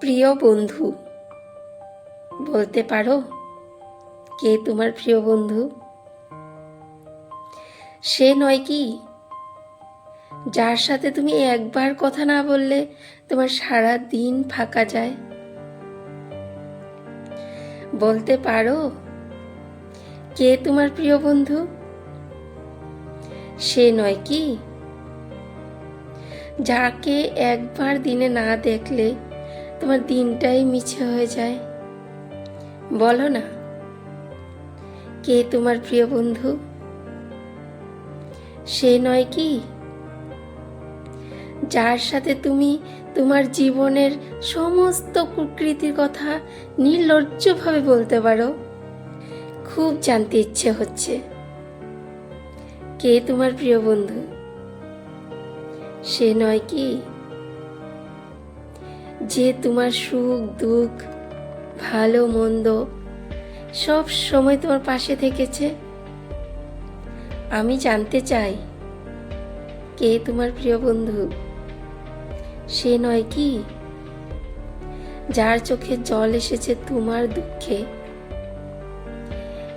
প্রিয় বন্ধু, বলতে পারো কে তোমার প্রিয় বন্ধু? সে নয় কি? যার সাথে তুমি একবার কথা না বললে তোমার সারা দিন ফাঁকা যায়। বলতে পারো কে তোমার প্রিয় বন্ধু? সে নয় কি? যাকে একবার দিনে না দেখলে তোমার দিনটাই মিছে হয়ে যায়। বলো না, কে তোমার প্রিয় বন্ধু? সে নয় কি? যার সাথে তুমি তোমার জীবনের সমস্ত কুকৃতির কথা নির্লজ্জভাবে বলতে পারো, খুব জানতে ইচ্ছে হচ্ছে। কে তোমার প্রিয় বন্ধু? সে নয় কি? যে তোমার সুখ, দুঃখ, ভালো, মন্দ সব সময় তোমার পাশে থেকেছে। আমি জানতে চাই, কে তোমার প্রিয় বন্ধু? সে নয় কি? যার চোখে জল এসেছে তোমার দুঃখে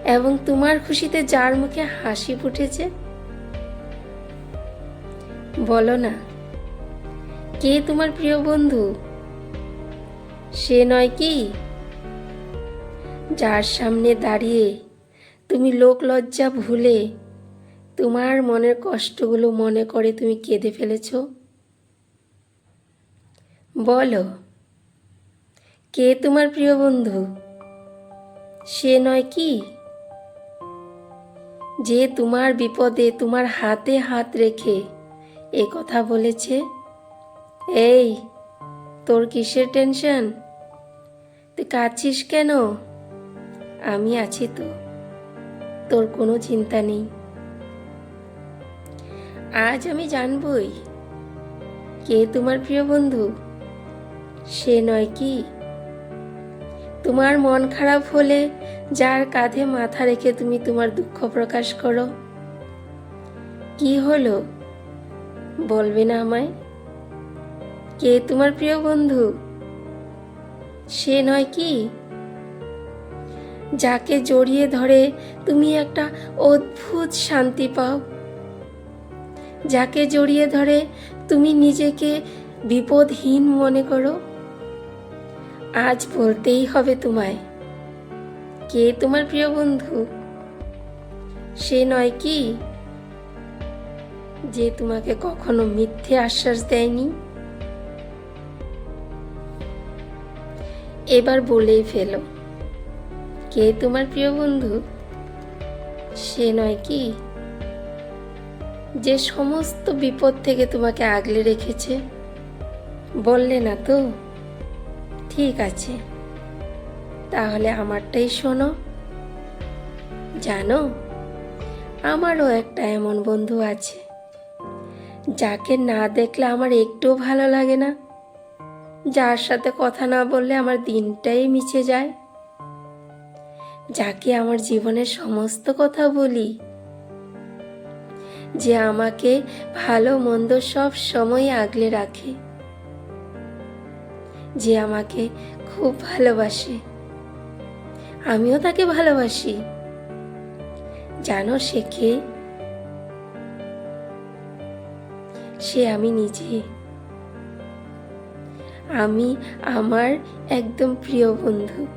এবং তোমার খুশিতে যার মুখে হাসি ফুটেছে? বলো না, কে তোমার প্রিয় বন্ধু? সে নয় কি? যার সামনে দাঁড়িয়ে তুমি লোক লজ্জা ভুলে তোমার মনের কষ্টগুলো মনে করে তুমি কেঁদে ফেলেছ? বলো, কে তোমার প্রিয় বন্ধু? সে নয় কি? যে তোমার বিপদে তোমার হাতে হাত রেখে এ কথা বলেছে? এই তোর কিসের টেনশন? তুই কাঁদছিস কেন? আমি আছি তো। তোর কোনো চিন্তা নেই। আজ আমি জানবই কে তোমার প্রিয় বন্ধু? সে নয় কি? তোমার মন খারাপ হলে যার কাঁধে মাথা রেখে তুমি তোমার দুঃখ প্রকাশ করো। কি হলো? বলবে না আমায়? কে তোমার প্রিয় বন্ধু? সে নয় কি? যাকে জড়িয়ে ধরে তুমি একটা অদ্ভুত শান্তি পাও। যাকে জড়িয়ে ধরে তুমি নিজেকে বিপদহীন মনে করো। আজ বলতেই হবে তোমায়, কে তোমার প্রিয় বন্ধু? সে নয় কি? যে তোমাকে কখনো মিথ্যে আশ্বাস দেয়নি। এবার বলেই ফেলো। কে তোমার প্রিয় বন্ধু? সে নয় কি? যে সমস্ত বিপদ থেকে তোমাকে আগলে রেখেছে। বললে না তো? ঠিক আছে। তাহলে আমারটাই শোনো। জানো, আমারও একটা এমন বন্ধু আছে। যাকে না দেখলে আমার একটুও ভালো লাগে না। যার সাথে কথা না বললে আমার দিনটাই মিছে যায়। যাকে আমার জীবনের সমস্ত কথা বলি, যে আমাকে ভালো মন্দ সব সময় আগলে রাখে, যে আমাকে খুব ভালোবাসে, আমিও তাকে ভালোবাসি। জানো সে কে? সে আমি নিজে। আমি আমার একদম প্রিয় বন্ধু।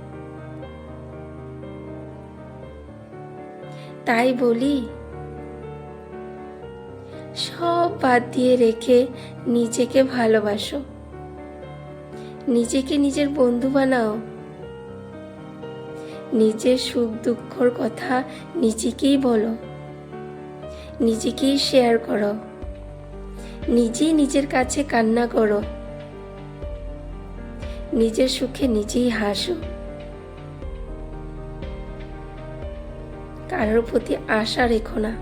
তাই বলি, সব বাদ দিয়ে রেখে নিজেকে ভালোবাসো। নিজেকে নিজের বন্ধু বানাও। নিজের সুখ দুঃখর কথা নিজেকেই বলো। নিজেকেই শেয়ার করো। নিজেই নিজের কাছে কান্না করো। নিজের সুখে নিজেই হাসো। কারোর প্রতি আশা রেখো না।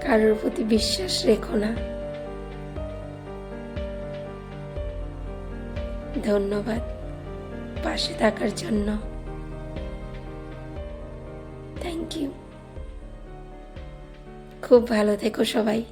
কারোর প্রতি বিশ্বাস রেখো না। ধন্যবাদ পাশে থাকার জন্য। থ্যাংক ইউ খুব ভালো থেকো সবাই।